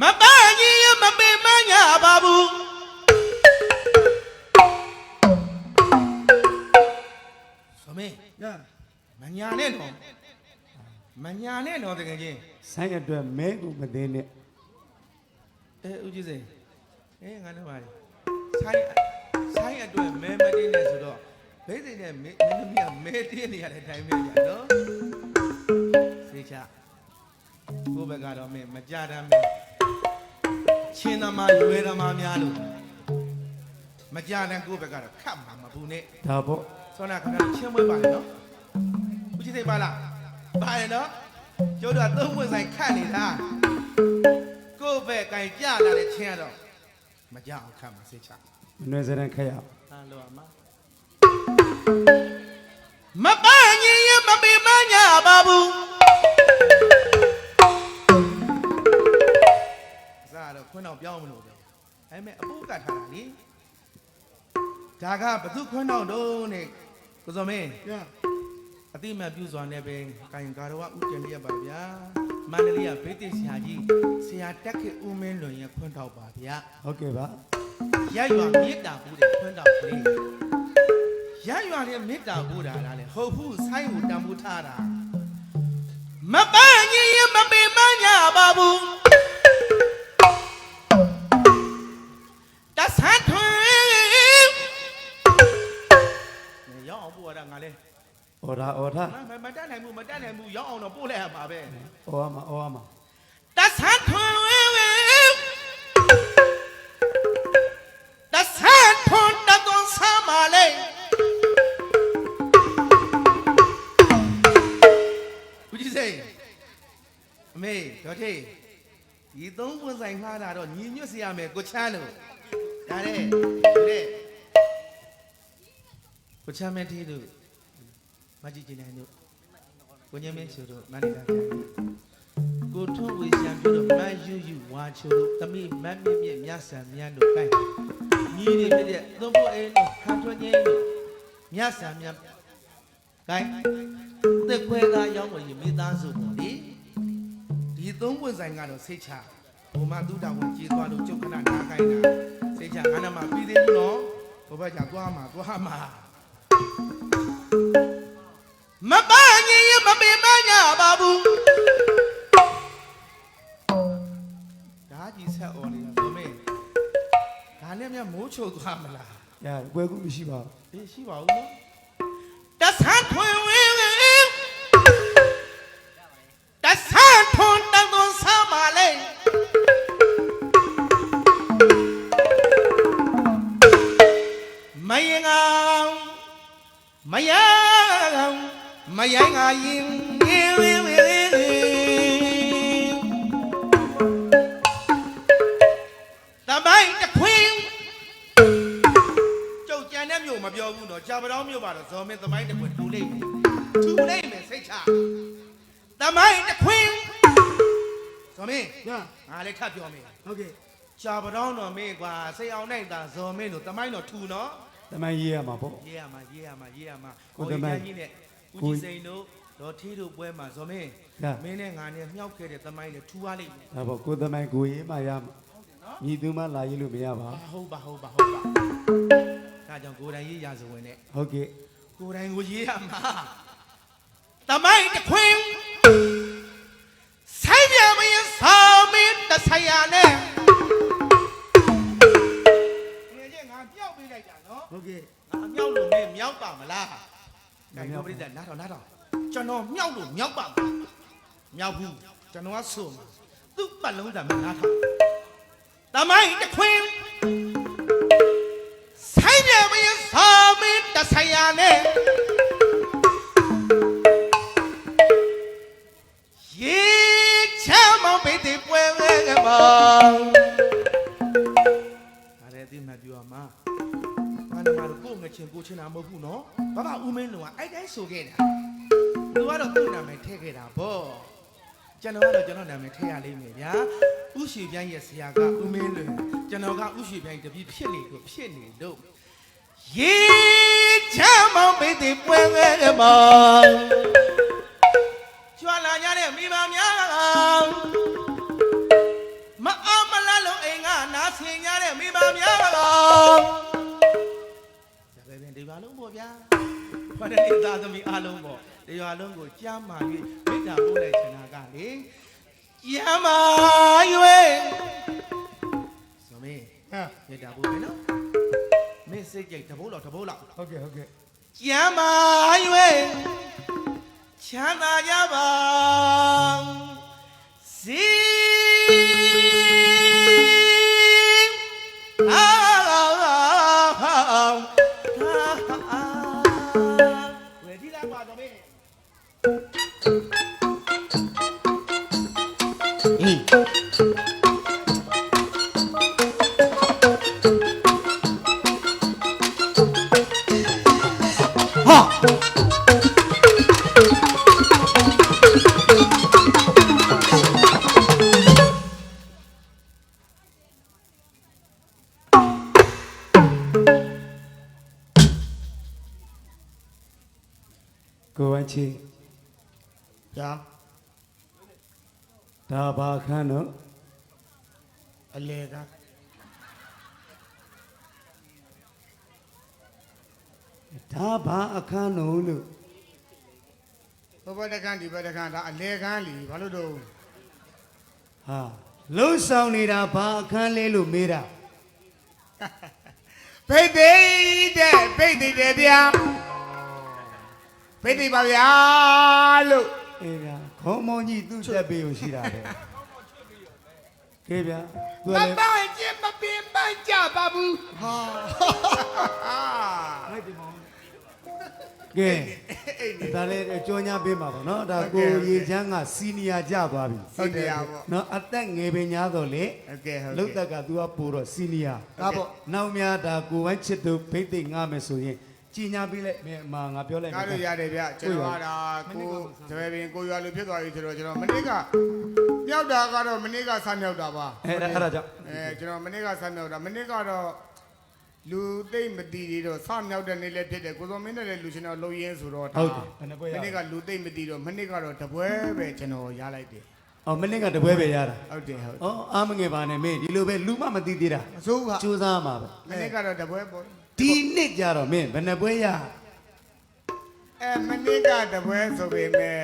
မပန်းကြီးရမပင်မညာပါဘူးသမီးရမညာနဲ့တော့မညာနဲ့တော့တကယ်ချင်းဆိုင်အတွက်မဲကိုမသိနဲ့အဲဦးကြီးစိန်အဲငါတို့ပါလေဆိုင်ဆိုင်အတွက်မဲမတင်းနေဆိုတော့ဘိသိနဲ့မင်းမင်းသမီးကမဲတင်းနေရတဲ့အတိုင်းပဲကြာနော်စေချကိုယ့်ဘက်ကတော့မင်းမကြတမ်းမင်း ချင်းသမားရွယ်သမားများလို့မကြတမ်းကိုယ့်ဘက်ကတော့ခတ်မှာမဘူးနဲ့ဒါပေါ့ဆောနာခင်ဗျားချင်းမွေးပါလေနော်ဦးကြီးစိန်ပါလားပါရဲ့နော်ကျိုးတို့ကသုံးပွင့်ဆိုင်ခတ်နေတာကိုယ့်ဘက်ကင်ကြလာတဲ့ချင်းကတော့မကြအောင်ခတ်မှာစေချမနှွေစရန်ခက်ရဟာလောအမမပန်းကြီးရမပင်မညာပါဘူး ခွန်းတော့ပြောင်းမလို့ပဲအဲ့မဲ့အပိုးကတ်ထားတာလေဒါကဘသူခွန်းတော့တုံးနဲ့ကိုစောမင်းရအတိမတ်ပြုစွာနဲ့ပဲကာယံကာရဝဥကျင်လျက်ပါဗျာမန္တလေးကဗိတိဆရာကြီးဆရာတက်ခေဦးမင်းလွန်ရဲ့ခွန်းတော့ပါဗျာဟုတ်ကဲ့ပါရရွာမေတ္တာဘူးတဲ့ခွန်းတော်ကလေးရရွာတဲ့မေတ္တာဘူးတာလားလေဟုတ်ဘူးဆိုင်းကိုတန်ဖိုးထားတာမပန်းကြီးရမပင်မညာပါဘူး နေရောက်အောင်ပို့ရတာငါလဲအော်ဒါအော်ဒါမမတတ်နိုင်ဘူးမတတ်နိုင်ဘူးရောက်အောင်တော့ပို့လိုက်ရပါပဲအော်အမအော်အမတဆန်းထွင်တဆန်းထွန်တသွန်ဆာမလေးဦးကြီးစိန်အမေဒေါ်ထေးဒီသုံးပွင့်ဆိုင်ငှားတာတော့ညီညွတ်စေရမယ်ကိုချမ်းလို့ဒါတဲ့တဲ့ ကိုချမ်းမဲသေးတို့မကြည့်ကြည့်နိုင်တို့ကိုညမင်းချိုတို့မန္တလေးတိုင်းကိုထွန်းဝေရှံပြုတို့မတ်ယူယူဝါချိုတို့တမိမတ်မြင့်မြင့်မြတ်ဆံမြတ်တို့ကိုင်းညီတွေဖြစ်တဲ့သုံးဖို့အိမ်တို့ခန်းထွန်းငင်းတို့မြတ်ဆံမြတ်ကိုင်းသက်ခွဲသားရောက်ဝင်မိသားစုပေါ်လေဒီသုံးပွင့်ဆိုင်ကတော့စိတ်ချဘုံမသူတော်ဝင်ကြည်သွားလို့ကျုပ်ခဏနားခိုင်းတာစိတ်ချငါနမပြီးသေးဘူးနော်ဘုဘကသွားမှာသွားမှာ မပန်းကြီးရမပင်မညာပါဘူးဒါကြီးဆက်អော်နေတာဘုမေဒါနဲ့မြမိုးချုပ်သွားမလားရကွယ်ကူမရှိပါဘူးအေးရှိပါဦးနော်တဆန်းထွင် ပြောဘူးနော်ကြာပတောင်းမြို့ပါတော့ဇော်မင်းသမိုင်းတစ်ခွင်းထူလိုက်မယ်ထူလိုက်မယ်စိတ်ချတမိုင်းတစ်ခွင်းဇော်မင်းရငါလည်းထပ်ပြောမယ်ဟုတ်ကဲ့ကြာပတောင်းတော်မင်းကွာစိတ်အောင်နိုင်တာဇော်မင်းတို့တမိုင်းတော်ထူနော်တမန်ရေးရမှာပေါ့ ရေးရမှာရေးရမှာရေးရမှာကိုသမိုင်းကြီးနဲ့ကိုဦးကြီးစိန်တို့ဒေါ်ထီးတို့ပွဲမှာဇော်မင်းရမင်းနဲ့ငါနဲ့မြောက်ခဲ့တဲ့တမိုင်းနဲ့ထူသွားလိမ့်မယ်ဒါပေါ့ကိုသမိုင်းကိုရေးမှရမှာညီသူမလာရေးလို့မရပါအာဟုတ်ပါဟုတ်ပါဟုတ်ပါ ဒါကြောင့်ကိုယ်တိုင်ရေးရစဝင်နဲ့ဟုတ်ကဲ့ကိုယ်တိုင်ကိုရေးရမှာတမိုင်းတစ်ခွင်းဆိုင်ပြမင်းဆောင်မင်းတဆိုင်ရနဲ့ငယ်ချင်းငါမြောက်ပေးလိုက်တာနော်ဟုတ်ကဲ့ငါမြောက်လို့မင်းမြောက်ပါမလား။ဒါပြောပြတဲ့နားတော့နားတော့ကျွန်တော်မြောက်လို့မြောက်ပါမလား။မြောက်ဘူးကျွန်တော်ကဆိုမှာသူ့ပတ်လုံးသားမနားထောင်။တမိုင်းတစ်ခွင်းဆိုင် တဆိုင်ရနဲ့ရေချမ်းမောင်ပိတ်တဲ့ပွဲဝဲကမောင်။ဒါလည်းအသိမှတ်ပြောရမှာ။ငါနမတို့ကိုယ်ငချင်းကိုချင်းတာမဟုတ်ဘူးနော်ဘာဘာဦးမင်းလုံးကအဲ့တိုင်းဆိုခဲ့တာသူကတော့သူ့နာမည်ထည့်ခဲ့တာဗောကျွန်တော်ကတော့ကျွန်တော်နာမည်ထည့်ရလိမ့်မယ်ဗျာဥရှိပြိုင်းရဲ့ဆရာကဦးမင်းလွင်ကျွန်တော်ကဥရှိပြိုင်းတပည့်ဖြစ်နေလို့ဖြစ်နေတော့ရေ ချမ်းမောင်ပိတ်တဲ့ပွဲငယ်မောင်ကြွာလာကြတဲ့မိဘများမအဆင်ကြတဲ့မိဘများပါလားဒါပဲပြင်ဒီပါလုံးပေါ့ဗျာဘာနဲ့ဒီသားသမီးအားလုံးပေါ့ဒီရွာလုံးကိုကြားမာ၍မိတ္တာပို့လိုက်ချင်တာကလေကြားမာ၍ဆိုမေးဟာမိတ္တာပို့ပြီနော်မင်း စိတ်ကြိတ်တဘိုးလောက်တဘိုးလောက်ဟုတ်ကဲ့ဟုတ်ကဲ့ကျမ်းမာ၍ချမ်းသာကြပါစီ ချီညာဒါဘာခန်းတော့အလေကဒါဘာအခန်းတော့လို့ဘဘတကန်ဒီဘတကန်ဒါအလေကန်လीဘာလို့တော့ဟာလုံဆောင်နေတာဘာအခန်းလဲလို့မေးတာဘိတ်သိတဲ့ဘိတ်သိတဲ့ဗျာ ဘိတ်သိပါဗျာလို့အေးဗျာခေါင်းမောင်းကြီးသူ့တက်ပေးလို့ရှိတာပဲကဲဗျာသူမကလည်းပန်းချင်းမပင်ပန်းကြပါဘူးဟာကဲအဲ့ဒီဒါလည်းကြောညာပေးမှာပေါ့နော်ဒါဟုတ်ကဲ့ကိုဟုတ်ကဲ့ရေချမ်းကစီနီယာကြသွားပြီဟုတ်တယ်ပေါ့နော်အသက်ငယ်ပင်ညာတော့လေဟုတ်ကဲ့ဟုတ်လုတ်ကဲ့တက်က तू ကပို့တော့စီနီယာဒါပေါ့နောက်များဒါကိုဝိုင်းချစ်သူဖိတ်သိမ့်ငားမယ်ဆိုရင် ကြီးညာပေးလိုက်မယ်အမငါပြောလိုက်ကားလို့ရတယ်ဗျကျွန်တော်ကဒါကိုတပည့်ပင်ကိုရွာလူဖြစ်သွားပြီဆိုတော့ကျွန်တော်မနေ့ကမြောက်တာကတော့မနေ့ကဆမြောက်တာပါအဲ့ဒါအဲ့ဒါကြောင့်အဲကျွန်တော်မနေ့ကဆမြောက်တာမနေ့ကတော့လူသိမ့်မတီသေးတော့ဆမြောက်တဲ့နေ့လည်းဖြစ်တယ်ကိုစောမင်းနဲ့လည်းလူရှင်တော်လုံရင်းဆိုတော့ဒါဟုတ်တယ်ဘယ်နှပွဲရမနေ့ကလူသိမ့်မတီတော့မနေ့ကတော့တပွဲပဲကျွန်တော်ရလိုက်တယ်အော်မနေ့ကတပွဲပဲရတာဟုတ်တယ်ဟုတ်အော်အားမငယ်ပါနဲ့မင်းဒီလိုပဲလူမမသိသေးတာအစိုးကစူးစမ်းမှာပဲမနေ့ကတော့တပွဲပေါ့ ဒီနှစ်ကြတော့မင်းဘယ်နှပွဲရအဲမနေ့ကတပွဲဆိုပေမဲ့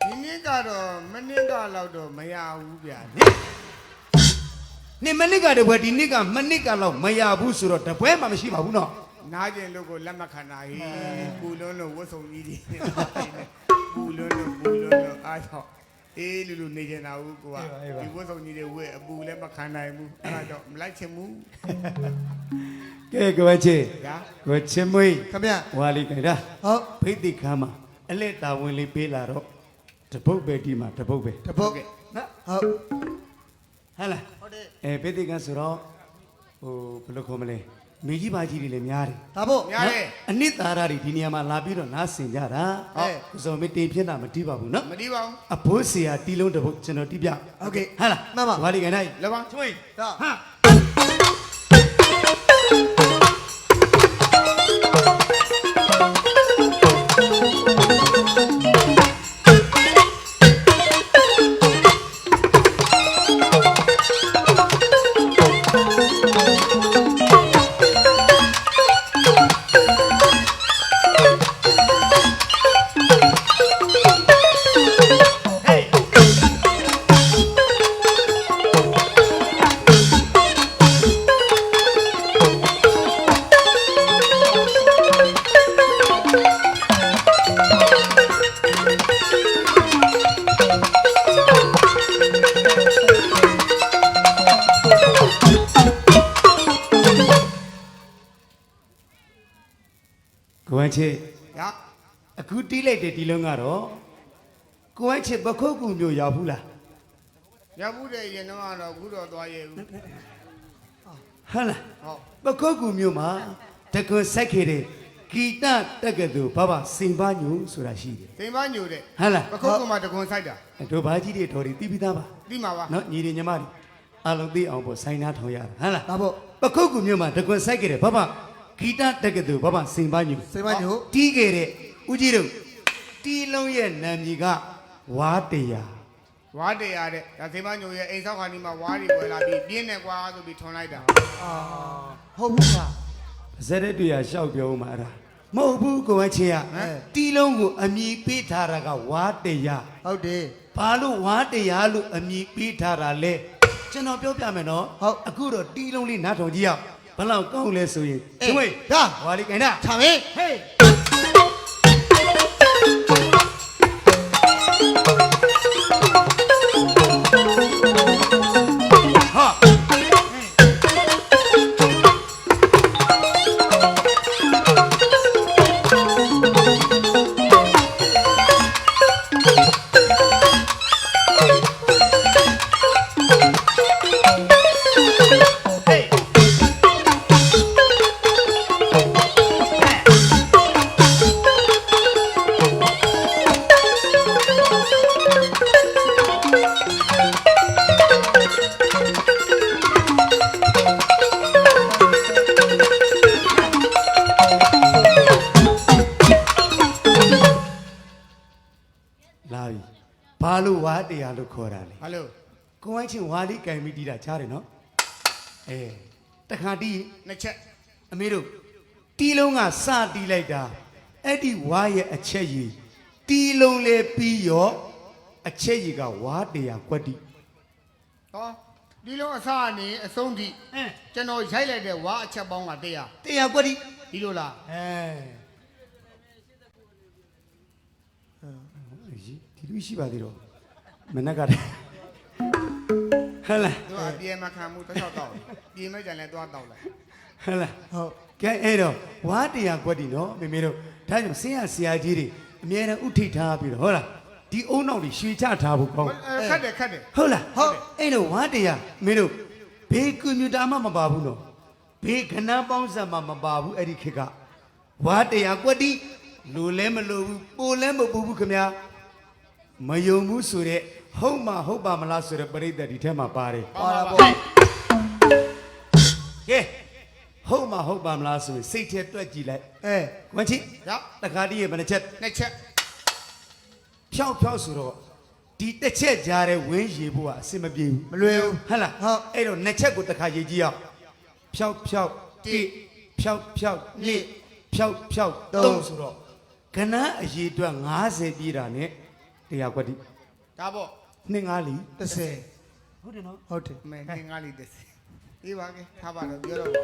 ဒီနေ့ကတော့မနေ့ကလောက်တော့မရဘူးဗျာနေမနစ်ကတပွဲဒီနှစ်ကမနစ်ကတော့မရဘူးဆိုတော့တပွဲမှမရှိပါဘူးနော်နားကျင်လို့ကိုလက်မခံနိုင်ပူလွန်းလို့ဝတ်စုံကြီးတွေပူလွန်းလို့ပူလွန်းလို့အားကြောင့်အေးလူလူနေကြတာဘူးကိုကဒီဝတ်စုံကြီးတွေဝတ်အပူလည်းမခံနိုင်ဘူးအဲ့ဒါကြောင့်မလိုက်ချင်ဘူး ကဲကွယ်ချေဗျာကွယ်ချေမွေးခမရဝါလီခိုင်တာဟုတ်ဖိသိခါမှာအလက်တာဝင်လေးပေးလာတော့တပုတ်ပဲဒီမှာတပုတ်ပဲတပုတ်နော်ဟုတ်ဟဲ့လားဟုတ်တယ်အဲဖိသိခါဆိုတော့ဟိုဘယ်လိုခေါ်မလဲမိကြီးပါကြီးတွေလည်းများတယ်ဒါပေါ့များတယ်အနစ်သာရတွေဒီနေရာမှာလာပြီးတော့နားဆင်ကြတာဟုတ်ကိုစုံမတင်ဖြစ်တာမတီးပါဘူးနော်မတီးပါဘူးအဘိုးဆရာတီးလုံးတပုတ်ကျွန်တော်တီးပြဟုတ်ကဲ့ဟဲ့လားမှန်ပါဝါလီခိုင်နိုင်လောပါချွေးဟာ ကိုဝမ်းချေညာအခုတီးလိုက်တဲ့ဒီလုံးကတော့ကိုဝမ်းချေပခုတ်ကူမျိုးရောက်ဘူးလားရဘူးတဲ့ရင်တော့ကတော့အခုတော့သွားရဲ့ဘူးဟဲ့လားဟုတ်ပခုတ်ကူမျိုးမှာတကွန်ဆက်ခဲ့တဲ့ဂီတတက်ကတူဘာဘာစင်ပါညူဆိုတာရှိတယ်သိမညိုတဲ့ဟဲ့လားပခုတ်ကမှတကွန်ဆိုင်တာတို့ဘာကြီးတွေတော်တွေတီးပြီးသားပါသိမှာပါနော်ညီတွေညီမတွေအလုံးသိအောင်ပေါ့ဆိုင်နာထောင်ရတာဟဲ့လားဒါပေါ့ပခုတ်ကူမျိုးမှာတကွန်ဆက်ခဲ့တဲ့ဘာဘာ ဂီတတက်ကတူဘာဘာစင်ပါညူစိတ်မညို့တီးခဲ့တဲ့ဦးကြီးတို့တီးလုံးရဲ့နာမည်ကဝါတရာဝါတရားတဲ့ဒါစေမညိုရဲ့အိမ်ဆောက်ခါနီမှာဝါတွေဝယ်လာပြီးပြင်းနေကွာဆိုပြီးထွန်လိုက်တာအာဟုတ်ဘူးလားပါဇက်တဲ့တွေ့ရရှောက်ပြောဦးမှာအဲ့ဒါမဟုတ်ဘူးကိုဝဲချင်းကဟမ် တီးလုံးကိုအမြည်ပေးထားတာကဝါတရားဟုတ်တယ် ဘာလို့ဝါတရားလို့အမြည်ပေးထားတာလဲကျွန်တော်ပြောပြမယ်နော်ဟုတ် အခုတော့တီးလုံးလေးနားထောင်ကြည့်ရအောင် ဘယ်လောက်ကောင်းလဲဆိုရင်အေးကျွေးဒါဝါလေးကိုင်တာထားမင်းဟေးဟာ ဘာလို့ဝါတရားလို့ခေါ်တာလဲဘာလို့ကိုဝိုင်းချင်းဝါလေးကင်ပြီးတီးတာချားတယ်နော်အဲတခါတီးနှစ်ချက်အမေတို့တီးလုံးကစတီးလိုက်တာအဲ့ဒီဝါရဲ့အချက်ရည်တီးလုံးလေပြီးရောအချက်ရည်ကဝါတရားကွက်တီဟောဒီလုံးအစားအနေအဆုံးထိအဲကျွန်တော်ရိုက်လိုက်တဲ့ဝါအချက်ပေါင်းကတရားတရားကွက်တီဒီလိုလားအဲဒီ လူရှိပါသေးတော့မနက်ကတည်းဟဲ့လားသူကအပြေမခံမှုတစ်ချောက်တော့ပြေမဲ့ကြံလဲသွားတော့လိုက်ဟဲ့လားဟုတ်ကဲအဲ့တော့ဝါတရားကွက်တီနော်မေမေတို့ဒါကြောင့်ဆင်းရဆရာကြီးတွေအမြဲတမ်းဥထိတ်ထားပြီးတော့ဟုတ်လားဒီအုံနောက်တွေရွှေချထားဖို့ကောင်းအဲခတ်တယ်ခတ်တယ်ဟုတ်လားဟုတ်အဲ့တော့ဝါတရားမင်းတို့ဘေးကွန်ပျူတာမှမပါဘူးနော်ဘေးခဏပေါင်းစံမှမပါဘူးအဲ့ဒီခေတ်ကဝါတရားကွက်တီလူလဲမလို့ဘူးပိုလဲမပူဘူးခင်ဗျာ မယုံဘူးဆိုတဲ့ဟုတ်မှဟုတ်ပါမလားဆိုတဲ့ပရိသတ်ဒီထဲမှာပါတယ်ပါလာပေါ့ကဲဟုတ်မှဟုတ်ပါမလားဆိုရင်စိတ်ထဲတွက်ကြည့်လိုက်အဲဝင်ချီရောက်တခါတည်းရဲ့ဘယ်နှချက်နှစ်ချက်ဖြောက်ဖြောက်ဆိုတော့ဒီတစ်ချက်ကြားတဲ့ဝင်းရေဖို့ကအဆင်မပြေဘူးမလွယ်ဘူးဟုတ်လားဟုတ်အဲ့တော့နှစ်ချက်ကိုတစ်ခါရေးကြည့်အောင်ဖြောက်ဖြောက်တိဖြောက်ဖြောက်နိဖြောက်ဖြောက်သုံးဆိုတော့ကဏ္ဍအရေးအတွက်90ပြည်တာနဲ့ တရားကွက်တိဒါပေါ့နှစ်ငါးလီ30ဟုတ်တယ်နော်ဟုတ်တယ်မဲငင်းငါးလေးတက်စီအေးပါကဲထားပါတော့ပြောတော့ပါ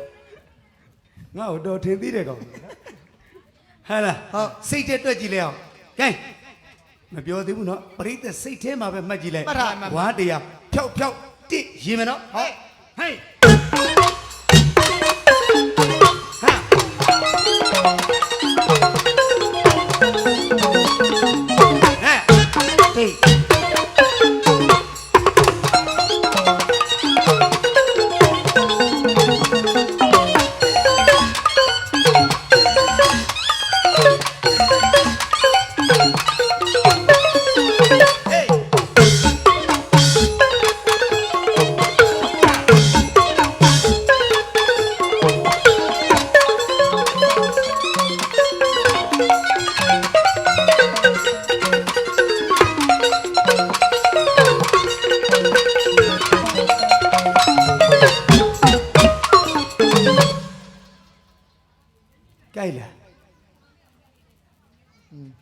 ငါ့ကိုတော်ထင်သေးတယ်ကောင်ဟဲ့လားဟုတ်စိတ်ထဲတွက်ကြည့်လိုက်အောင်ကဲမပြောသေးဘူးနော်ပရိသတ်စိတ်ထဲမှာပဲမှတ်ကြည့်လိုက်ဝါတရားဖြောက်ဖြောက်တိရေးမယ်နော်ဟုတ်ဟေးဟာ ကြိုက်လား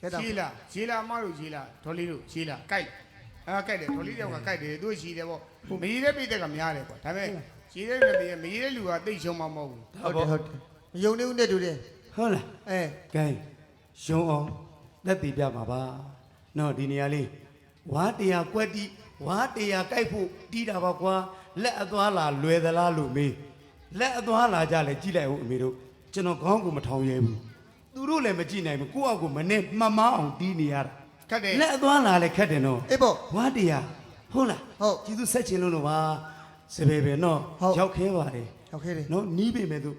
ကဲတော့ရှီလာရှီလာမတို့ရှီလာဒေါ်လေးတို့ရှီလာကြိုက်အာကြိုက်တယ်ဒေါ်လေးတောင်ကကြိုက်တယ်သူရှီတယ်ပေါ့မကြီးတဲ့ပိတ်သက်ကများတယ်ကွာဒါပေမဲ့ရှီတဲ့လူတွေမကြီးတဲ့လူကတိတ်ရှုံမှမဟုတ်ဘူးဟုတ်တယ်ဟုတ်တယ်မယုံနေဦးနဲ့တူတယ်ဟုတ်လားအဲကဲရုံအောင်လက်တည်ပြမှာပါနော်ဒီနေရာလေးဝါတရားကွက်တီဝါတရားကြိုက်ဖို့တီးတာပါကွာလက်အသွားလာလွယ်သလားလို့မေးလက်အသွားလာကြလဲကြည့်လိုက်ဦးအမေတို့ ကျွန်တော်ခေါင်းကိုမထောင်ရဲဘူးသူတို့လည်းမကြည့်နိုင်ဘူးကိုယ့်အကူမနဲ့မှမအောင်တီးနေရတာခတ်တယ်လက်အသွားလာလဲခက်တယ်နော်အေးပေါ့ဝါတရားဟုတ်လားဟုတ်ကျေးဇူးဆက်ချင်လို့လို့ပါစပယ်ပဲနော်ဟုတ်ရောက်ခဲပါတယ်ဟုတ်ခဲတယ်နော်နီးပေမဲ့သူ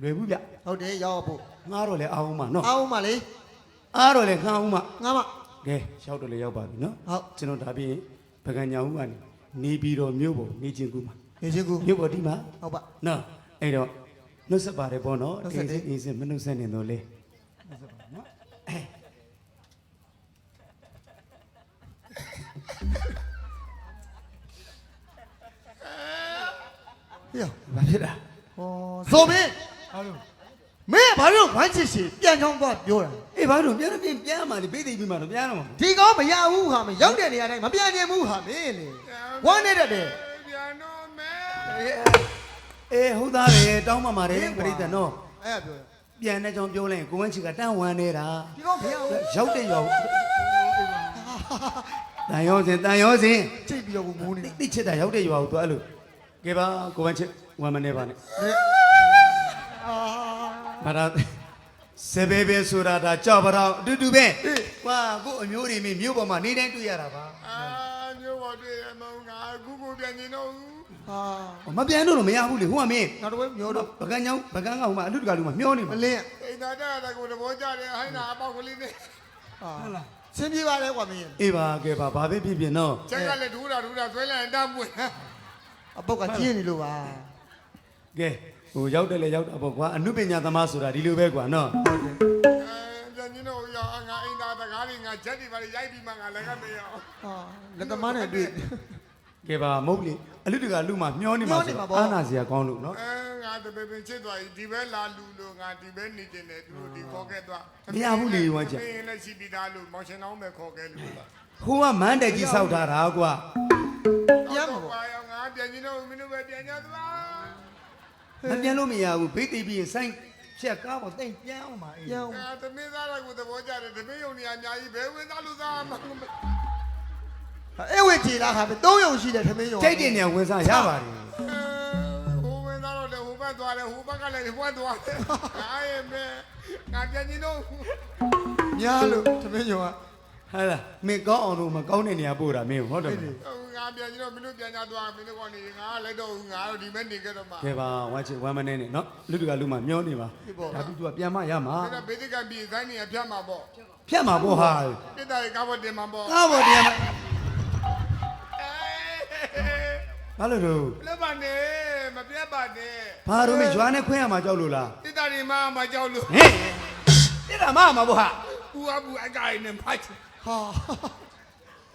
လွယ်ဘူးဗျဟုတ်တယ်ရောက်ဖို့ငားတော့လဲအောင်မနော်အောင်မလေးအားတော့လဲငားအောင်မငါမကဲရောက်တော့လေရောက်ပါပြီနော်ဟုတ်ကျွန်တော်ဒါပြင်ပကံညာဦးကနေနေပြီးတော့မြို့ပေါ်နေချင်းကူမှာနေချင်းကူမြို့ပေါ်ဒီမှာဟုတ်ပါနော်အဲ့တော့ နှုတ်ဆက်ပါတယ်ပေါ့နော်နှုတ်ဆက်တယ် အေးစစ်မနှုတ်ဆက်နေတော့လေနှုတ်ဆက်ပါနော်ဟေ့ဘာဖြစ်တာဟောဆိုမင်းဟာလို့မင်းဘာလို့ဝိုင်းချစ်စီပြန်ချောင်းသွားပြောတာအေးဘာလို့ပြန်တော့ပြန်ပြန်มาလေပေးသိပြီးมาတော့ပြန်တော့မှာဒီကောင်မရဘူးဟာမင်းရောက်တဲ့နေရာတိုင်းမပြန်နိုင်ဘူးဟာမင်းလေဝမ်းနေတတ်တယ် Piano man. ဟ အေးဟုတ်သားပဲတောင်းမှมาတယ်ပြိတ္တနော်အဲ့ဒါပြောတာပြန်တဲ့ကြောင်ပြောလိုက်ရင်ကိုဝင်းချီကတန်းဝမ်းနေတာဒီကောင်းမရဘူးရောက်တဲ့ရောက်တန်ရောစင်တန်ရောစင်ချိတ်ပြီးတော့ကိုမိုးနေတာတိချစ်တာရောက်တဲ့ရွာကိုသွားလို့ကဲပါကိုဝင်းချစ်ဝမ်းမနေပါနဲ့အာဘာသာစေဘေဘေဆိုတာဒါကြောက်ပါတော့အတူတူပဲကွာကိုအမျိုးတွေမင်းမြို့ပေါ်မှာနေတိုင်းတွေ့ရတာပါအာမျိုးပေါ်တွေ့ရမဟုတ်ငါအခုကိုပြန်နေတော့ ဟာမပြန်လို့တော့မရဘူးလေဟိုကမင်းနောက်တော့မျောတော့ပကန်းချောင်းပကန်းကဟိုမှာအလူတကာလူမှာမျောနေမမှာလင်းအိမ်သားတဲ့တဲ့ကိုသဘောကျတယ်ဟိုင်းနာအပေါက်ကလေးနဲ့ဟာဆင်းပြေပါလေကွာမင်းအေးပါကဲပါဘာပဲဖြစ်ဖြစ်နော်ချက်ကလည်းဒူးတာဒူးတာဆွဲလိုက်ရင်တမ်းပွင့်အပုတ်ကကျင်းနေလို့ပါကဲဟိုရောက်တယ်လေရောက်တာပေါ့ကွာအနုပညာသမားဆိုတာဒီလိုပဲကွာနော်ဟုတ်တယ်အဲပြန်နေတော့ရောက်ငါအိမ်သားတကားတွေငါချက်တွေပါရိုက်ပြီးမှငါလည်းကနေရအောင်ဟာလက်သမားနဲ့တွေ့ ကဲပါမဟုတ်လေအလူတကာလူမှာမျောနေမှာဆိုအာနာစရာကောင်းလို့နော်အဲငါတပပင်ချစ်သွားပြီဒီဘဲလာလူလို့ငါဒီဘဲနေကျင်တယ်သူတို့ဒီခေါ်ခဲ့သွားမရဘူးလေဝမ်းချမင်းလည်းရှိပြီးသားလို့မောင်ရှင်အောင်ပဲခေါ်ခဲ့လို့ဟိုကမန်းတက်ကြီးစောက်ထားတာကွာပြန်မှာပေါ့ပါရောငါပြန်နေတော့မင်းတို့ပဲပြန်ကြသွားမပြန်လို့မရဘူးဘေးသိပြီးရင်စိုင်းဖြက်ကားပေါ်တိတ်ပြန်အောင်ပါအေးပြန်ငါသမင်းသားတွေကိုသဘောကျတယ်သမင်းယုံနေအများကြီးဘယ်ဝင်သားလို့သားမှမ အဲ့ဝေကြည်လားဟာပဲ၃ယုံရှိတယ်သမင်းယုံတိတ်တင်နေဝင်စားရပါတယ်ဟိုဝင်သားတော့လည်းဟိုဘက်သွားတယ်ဟိုဘက်ကလည်းဒီဘက်သွားတယ်ငါရဲ့မဲငါပြန်နေတော့များလို့သမင်းယုံကဟဲ့လားမင်းကောင်းအောင်လို့မကောင်းတဲ့နေရာပို့တာမင်းဟုတ်တယ်မလားငါပြန်နေတော့မင်းတို့ပြန်ကြသွားမင်းတို့ကနေငါလည်းတော့ငါတို့ဒီမဲ့နေကြတော့မှကဲပါဝမ်းချစ်ဝမ်းမနေနဲ့နော်လူတကာလူမှာမျောနေပါဒါပြီးသူကပြန်မရမှာအဲ့ဒါဘေးကပြည်ခိုင်းနေဖြတ်မှာပေါ့ဖြတ်မှာပေါ့ဟာတိတာကားပေါ်တင်မှာပေါ့ကားပေါ်တရားမ ဘာလို့လို့လက်ပါနဲ့မပြတ်ပါနဲ့ဘာလို့မရွာနဲ့ခွင်းရမှာကြောက်လို့လားတိတာဒီမှာမကြောက်လို့ဟဲ့တိတာမမှာပေါ့ဟာပူအပူအကိုင်နဲ့မိုက်ဟာ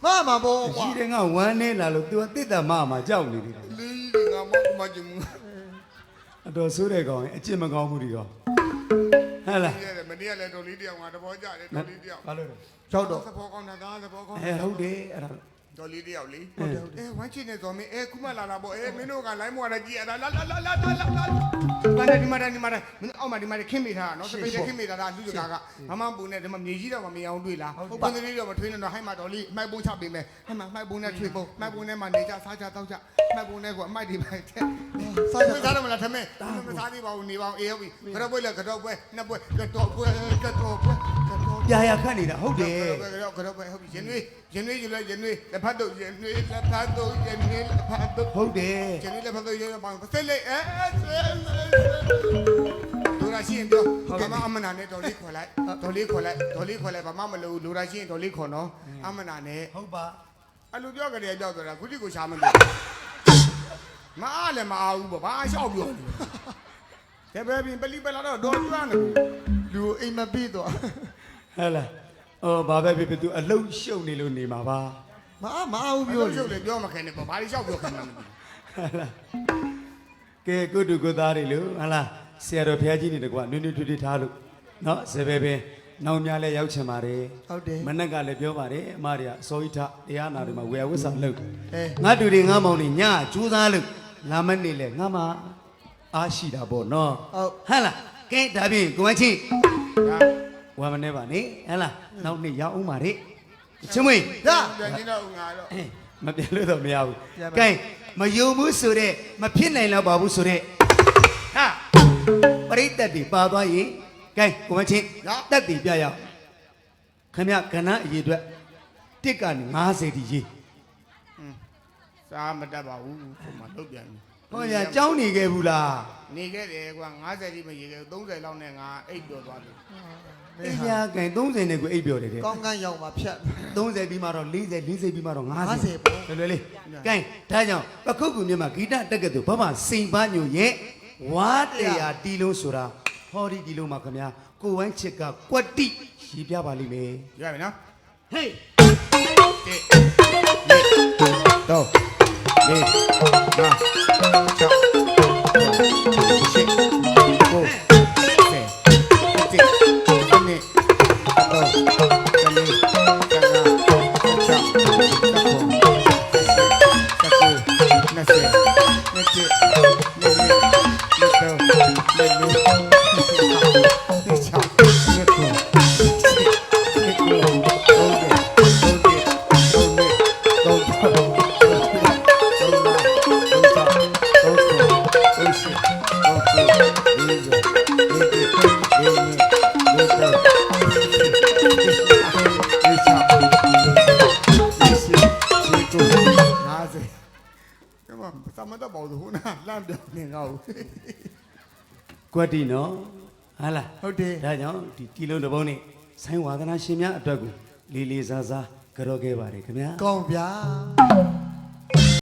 မမဘောကွာရှိတယ်ငါဝမ်းနေလာလို့ तू ကတိတာမမှာကြောက်နေတယ်လီးငါမောက်မကြမှုအတော်ဆိုးတဲ့ကောင်အကျင့်မကောင်းမှုတွေကောဟဲ့လားဒီရတယ်မနေ့ကလည်းတော်လေးတယောက်ငါသဘောကျတယ်တော်လေးတယောက်ဘာလို့လဲရောက်တော့သဘောကောင်းတာသဘောကောင်းအဲဟုတ်တယ်အဲ့ဒါ တော်လေးတယောက်လေဟုတ်တယ်ဟုတ်တယ်အဲဝမ်းချစ်နေတော်မင်းအဲခုမှလာလာပေါ့အဲမင်းတို့ကလိုင်းမော်ရကြည့်ရတာလာလာလာလာလာလာလာဘာလဲဒီမှာဒီမှာမင်းအောက်မှာဒီမှာခင်းမိထားတာနော်စပိတ်ခင်းမိထားတာလူစကားကမမပူနဲ့ဒီမှာမြေကြီးတော့မမြင်အောင်တွေ့လားဟုတ်ပါဘူးလေးတော့မထွေးနေတော့ဟိုက်မှာတော်လေးမှိုက်ပုံးချပေးမယ်ဟိုက်မှာမှိုက်ပုံးနဲ့ထွေးပုံးမှိုက်ပုံးနဲ့မှနေကြစားကြတောက်ကြမှိုက်ပုံးနဲ့ကအမိုက်တွေပဲတဲ့စားကြစားတော့မလားထမင်းမစားသေးပါဘူးနေပါအောင်အေးဟုတ်ပြီကတော့ပွဲလေကတော့ပွဲနှစ်ပွဲကတော့ပွဲကတော့ပွဲ ကတော့ပြာရခတ်နေတာဟုတ်တယ် ကတော့ကတော့ပဲဟုတ်ပြီရင်နွေးရင်နွေးရင်လည်းရင်နွေးလက်ဖတ်တော့ရင်နွေးလက်ဖတ်တော့ရင်နွေးလက်ဖတ်တော့ဟုတ်တယ်ရင်နွေးလက်ဖတ်တော့ရင်ပေါင်းစက်လေးအဲလူရာရှိရင်တော့ဘာမှအမနာနဲ့တော်လေးခေါ်လိုက်တော်လေးခေါ်လိုက်တော်လေးခေါ်လိုက်ဘာမှမလုပ်လူရာရှိရင်တော်လေးခေါ်နော်အမနာနဲ့ဟုတ်ပါအလူပြောကြတယ်ကြောက်တော့ခုတိကိုရှာမလို့မအားလည်းမအားဘူးပေါ့ဘာအလျှောက်ပြောတယ်ဘယ်ဘယ်ပလီပလာတော့တော်ကျွမ်းတယ်လူအိမ်မပြီးတော့ ဟဲ့လားအော်ဘာပဲဖြစ်ဖြစ် तू အလုတ်ရှုပ်နေလို့နေမှာပါမအားမအားဘူးပြောပြောလို့လေလေပြောမခဲနဲ့ပေါ့ဘာလို့လျှောက်ပြောခံမှာမသိဟဲ့လားကဲကိုတူကိုသားတွေလို့ဟဲ့လားဆရာတော်ဘုရားကြီးနေတကွာနွေးနွေးထွေးထွေးထားလို့နော်ဇေပဲပဲနောင်များလဲရောက်ချင်ပါတယ်ဟုတ်တယ်မနက်ကလည်းပြောပါတယ်အမတွေကအစိုးရထတရားနာတွေမှာဝေယဝိဆာလုပ်အဲငါတူတွေငါမောင်တွေညကြိုးစားလို့လာမနေလဲငါမအားရှိတာပေါ့နော်ဟုတ်ဟဲ့လားကဲဒါဖြင့်ကိုမချင်းဒါ ဝါမနေပါနဲ့ဟဲ့လားနောက်နေ့ရောက်အောင်ပါတဲ့ချင်းမွေဒါပြန်နေတော့ငါတော့မပြလို့တော့မရဘူးပြန်ပါကဲမယုံဘူးဆိုတဲ့မဖြစ်နိုင်တော့ပါဘူးဆိုတဲ့ဟာပရိသတ်တွေပါသွားရင်ကဲကိုမချင်းတက်တည်ပြရအောင်ခမရကဏ္ဍအရေးအတွက်တစ်ကနေ90တီရေးစားမတတ်ပါဘူးဟိုမှာလုတ်ပြန်ပြီဟောညာကြောင်းနေခဲ့ဘူးလားနေခဲ့တယ်ကွာ90တိမရေခဲ့30လောက်နဲ့ငါအိတ်ပြောသွားတယ်မ အေးညာကင်30နဲ့ကိုအိပ်ပျော်တယ်တဲ့ကောင်းကန်းရောက်မှာဖြတ်30ပြီးမှတော့40 40ပြီးမှတော့50 50ပေါ့လွယ်လွယ်လေးကင်ဒါကြောင့်ပခုတ်ကူမြတ်မှာဂီတတက်ကတူဘမစိန်ပညိုရဲ့ဝါတရားတီလုံးဆိုတာဟောဒီတီလုံးမှာခင်ဗျာကိုဝိုင်းချစ်ကကွက်တိရေးပြပါလိမ့်မယ်ရပြီနော်ဟေးတော့လေးနာချောင်း သိနော်ဟာလားဟုတ်တယ်ဒါကြောင့်ဒီတီလုံးတစ်ပုံးနဲ့ဆိုင်ဝါသနာရှင်များအတွက်ကိုလေးလေးစားစားကြော်ခဲ့ပါတယ်ခင်ဗျာကောင်းဗျာ